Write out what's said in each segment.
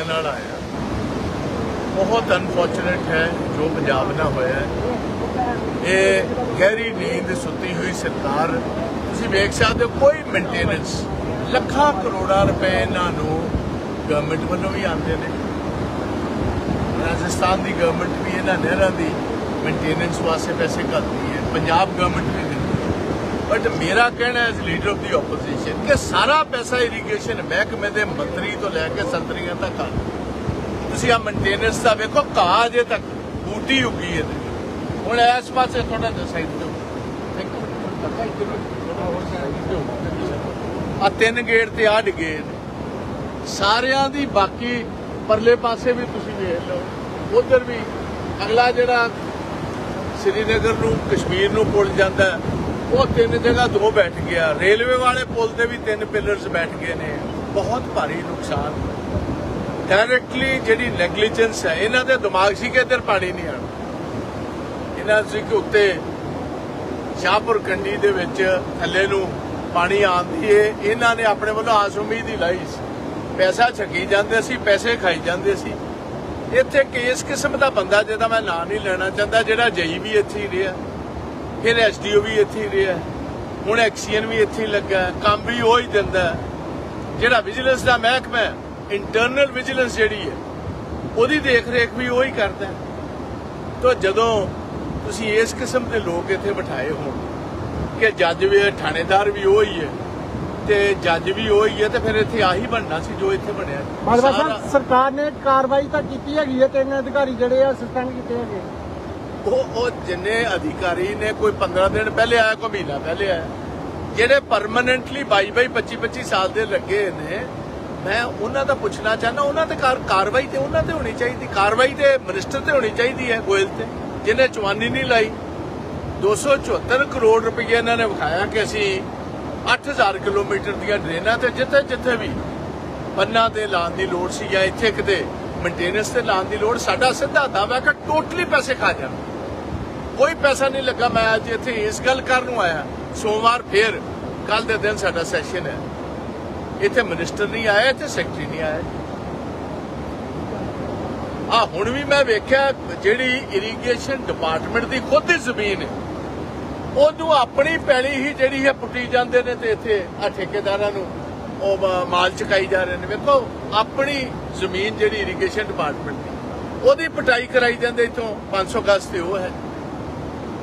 ਤਰੀਕੇ ਨਾਲ ਆਇਆ। ਬਹੁਤ ਅਨਫੋਰਚੂਨੇਟ ਹੈ ਜੋ ਪੰਜਾਬ ਨਾਲ ਹੋਇਆ ਇਹ ਗਹਿਰੀ ਨੀਂਦ ਸੁੱਤੀ ਹੋਈ ਸਰਕਾਰ। ਤੁਸੀਂ ਵੇਖ ਸਕਦੇ ਹੋ ਕੋਈ ਮੇਨਟੇਨੈਂਸ ਲੱਖਾਂ ਕਰੋੜਾਂ ਰੁਪਏ ਇਹਨਾਂ ਨੂੰ ਗਵਰਨਮੈਂਟ ਵੱਲੋਂ ਵੀ ਆਉਂਦੇ ਨੇ। ਰਾਜਸਥਾਨ ਦੀ ਗਵਰਨਮੈਂਟ ਵੀ ਇਹਨਾਂ ਨਹਿਰਾਂ ਦੀ ਮੇਨਟੇਨੈਂਸ ਵਾਸਤੇ ਪੈਸੇ ਘੱਲਦੀ ਹੈ। ਪੰਜਾਬ ਗਵਰਨਮੈਂਟ ਵੀ ਬਟ ਮੇਰਾ ਕਹਿਣਾ as leader of the opposition ਕਿ ਸਾਰਾ ਪੈਸਾ ਇਰੀਗੇਸ਼ਨ ਮਹਿਕਮੇ ਦੇ ਮੰਤਰੀ ਤੋਂ ਲੈ ਕੇ ਸੰਤਰੀਆਂ ਤੱਕ ਆ ਤੁਸੀਂ ਆ ਮੇਨਟੇਨੈਂਸ ਦਾ ਵੇਖੋ ਘਾਹ ਅਜੇ ਤੱਕ ਬੂਟੀ ਉੱਗੀ ਹੈ ਹੁਣ ਇਸ ਪਾਸੇ ਥੋੜਾ ਜਿਹਾ ਸਾਈਡ ਆ ਤਿੰਨ ਗੇਟ ਤੇ ਆ ਡਿਗੇ ਸਾਰਿਆਂ ਦੀ ਬਾਕੀ ਪਰਲੇ ਪਾਸੇ ਵੀ ਤੁਸੀਂ ਵੇਖ ਲਓ ਉਧਰ ਵੀ ਅਗਲਾ ਜਿਹੜਾ ਸ੍ਰੀਨਗਰ ਨੂੰ ਕਸ਼ਮੀਰ ਨੂੰ ਪੁੱਲ ਜਾਂਦਾ ਉਹ ਤਿੰਨ ਜਗ੍ਹਾ ਦੋ ਬੈਠ ਗਿਆ। ਰੇਲਵੇ ਵਾਲੇ ਪੁਲ ਤੇ ਵੀ ਤਿੰਨ ਪਿਲਰਸ ਬੈਠ ਗਏ ਨੇ। ਬਹੁਤ ਭਾਰੀ ਨੁਕਸਾਨ। ਡਾਇਰੈਕਟਲੀ ਜਿਹੜੀ ਨੈਗਲੀਜੈਂਸ ਹੈ, ਇਹਨਾਂ ਦੇ ਦਿਮਾਗ ਸੀ ਕਿ ਇੱਧਰ ਪਾਣੀ ਨਹੀਂ ਆਣਾ ਇਹਨਾਂ ਸੀ ਕਿ ਉੱਤੇ ਸ਼ਾਹਪੁਰ ਕੰਡੀ ਦੇ ਵਿੱਚ ਥੱਲੇ ਨੂੰ ਪਾਣੀ ਆਉਂਦੀ ਏ ਇਹਨਾਂ ਨੇ ਆਪਣੇ ਵੱਲੋਂ ਆਸ ਉਮੀਦ ਹੀ ਲਾਈ ਸੀ। ਪੈਸਾ ਛਕੀ ਜਾਂਦੇ ਸੀ, ਪੈਸੇ ਖਾਈ ਜਾਂਦੇ ਸੀ। ਇੱਥੇ ਕਿਸ ਕਿਸਮ ਦਾ ਬੰਦਾ ਜਿਹਦਾ ਮੈਂ ਨਾਂ ਨਹੀਂ ਲੈਣਾ ਚਾਹੁੰਦਾ, ਜਿਹੜਾ ਜਈ ਵੀ ਇੱਥੇ ਹੀ ਰਿਹਾ। ਫਿਰ ਐਸਡੀਓ ਵੀ ਇੱਥੇ ਹੀ ਰਿਹਾ ਹੁਣ ਐਕਸੀਅਨ ਵੀ ਇੱਥੇ ਹੀ ਲੱਗਾ। ਕੰਮ ਵੀ ਉਹ ਹੀ ਦਿੰਦਾ। ਜਿਹੜਾ ਵਿਜੀਲੈਂਸ ਦਾ ਮਹਿਕਮਾ ਹੈ ਇੰਟਰਨਲ ਵਿਜੀਲੈਂਸ ਜਿਹੜੀ ਹੈ ਉਹਦੀ ਦੇਖ ਰੇਖ ਵੀ ਉਹ ਹੀ ਕਰਦਾ। ਤੋ ਜਦੋਂ ਤੁਸੀਂ ਇਸ ਕਿਸਮ ਦੇ ਲੋਕ ਇੱਥੇ ਬਿਠਾਏ ਹੋਣ ਕਿ ਜੱਜ ਵੀ ਥਾਣੇਦਾਰ ਵੀ ਉਹ ਹੀ ਹੈ ਤੇ ਜੱਜ ਵੀ ਉਹ ਹੀ ਹੈ ਤੇ ਫਿਰ ਇੱਥੇ ਆਹੀ ਬਣਨਾ ਸੀ ਜੋ ਇੱਥੇ ਬਣਿਆ ਸਾਹਿਬ ਸਰਕਾਰ ਨੇ ਕਾਰਵਾਈ ਤਾਂ ਕੀਤੀ ਹੈਗੀ ਹੈ ਤਿੰਨ ਅਧਿਕਾਰੀ ਜਿਹੜੇ ਆ ਸਸਪੈਂਡ ਕੀਤੇ ਹੈਗੇ ਉਹ ਉਹ ਜਿੰਨੇ ਅਧਿਕਾਰੀ ਨੇ, ਕੋਈ 15 ਦਿਨ ਪਹਿਲੇ ਆਇਆ, ਕੋਈ ਮਹੀਨਾ ਪਹਿਲੇ ਆਇਆ, ਜਿਹੜੇ ਪਰਮਨੈਂਟਲੀ 22 ਬਾਈ 25 25 ਸਾਲ ਦੇ ਲੱਗੇ ਨੇ, ਮੈਂ ਉਹਨਾਂ ਦਾ ਪੁੱਛਣਾ ਚਾਹਨਾ ਉਹਨਾਂ ਤੇ ਕਾਰਵਾਈ ਤੇ ਉਹਨਾਂ ਤੇ ਹੋਣੀ ਚਾਹੀਦੀ, ਕਾਰਵਾਈ ਤੇ ਮਿਨਿਸਟਰ ਤੇ ਹੋਣੀ ਚਾਹੀਦੀ ਹੈ ਗੋਇਲ ਤੇ, ਜਿਹਨੇ ਚਵਾਨੀ ਨਹੀਂ ਲਾਈ। 274 ਕਰੋੜ ਰੁਪਏ ਇਹਨਾਂ ਨੇ ਵਿਖਾਇਆ ਕਿ ਅਸੀਂ 8000 ਕਿਲੋਮੀਟਰ ਦੀਆਂ ਡਰੇਨਾਂ ਤੇ ਜਿੱਥੇ ਜਿੱਥੇ ਵੀ ਪੰਨਾ ਤੇ ਲਾਉਣ ਦੀ ਲੋੜ ਸੀ ਜਾਂ ਇੱਥੇ ਕਿਤੇ ਮੇਨਟੇਨੈਂਸ ਤੇ ਲਾਉਣ ਦੀ ਲੋੜ, ਸਾਡਾ ਸਿੱਧਾ ਦਾਅਵਾ ਹੈ ਕਿ ਟੋਟਲੀ ਪੈਸੇ ਖਾ ਜਾਣ। ਕੋਈ ਪੈਸਾ ਨਹੀਂ ਲੱਗਾ, ਮੈਂ ਅੱਜ ਇੱਥੇ ਇਸ ਗੱਲ ਕਰਨ ਨੂੰ ਆਇਆ। ਸੋਮਵਾਰ ਫੇਰ ਕੱਲ ਦੇ ਦਿਨ ਸਾਡਾ ਸੈਸ਼ਨ ਹੈ। ਇੱਥੇ ਮਿਨਿਸਟਰ ਨਹੀਂ ਆਇਆ, ਇੱਥੇ ਸੈਕਟਰੀ ਨਹੀਂ ਆਇਆ। ਆ ਹੁਣ ਵੀ ਮੈਂ ਵੇਖਿਆ ਜਿਹੜੀ ਇਰੀਗੇਸ਼ਨ ਡਿਪਾਰਟਮੈਂਟ ਦੀ ਖੁਦ ਦੀ ਜ਼ਮੀਨ ਹੈ। ਉਹਨੂੰ ਆਪਣੀ ਪੈਲੀ ਹੀ ਜਿਹੜੀ ਹੈ ਪੁੱਟੀ ਜਾਂਦੇ ਨੇ ਤੇ ਇੱਥੇ ਆ ਠੇਕੇਦਾਰਾਂ ਨੂੰ ਉਹ ਮਾਲ ਚਕਾਈ ਜਾ ਰਹੇ ਨੇ। ਵੇਖੋ, ਆਪਣੀ ਜ਼ਮੀਨ ਜਿਹੜੀ ਇਰੀਗੇਸ਼ਨ ਡਿਪਾਰਟਮੈਂਟ ਦੀ, ਉਹਦੀ ਪਟਾਈ ਕਰਾਈ ਜਾਂਦੇ ਇਥੋਂ 500 ਗਜ਼ ਤੇ ਉਹ ਹੈ।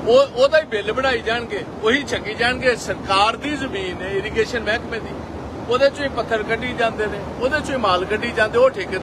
ਉਹ ਉਹਦਾ ਹੀ ਬਿੱਲ ਬਣਾਈ ਜਾਣਗੇ, ਉਹੀ ਛੱਗੀ ਜਾਣਗੇ। ਸਰਕਾਰ ਦੀ ਜ਼ਮੀਨ ਹੈ ਇਰੀਗੇਸ਼ਨ ਮਹਿਕਮੇ ਦੀ। ਉਹਦੇ ਚੋਂ ਹੀ ਪੱਥਰ ਕੱਢੀ ਜਾਂਦੇ ਨੇ, ਉਹਦੇ ਚੋਂ ਹੀ ਮਾਲ ਕੱਢੀ ਜਾਂਦੇ, ਉਹ ਠੇਕੇ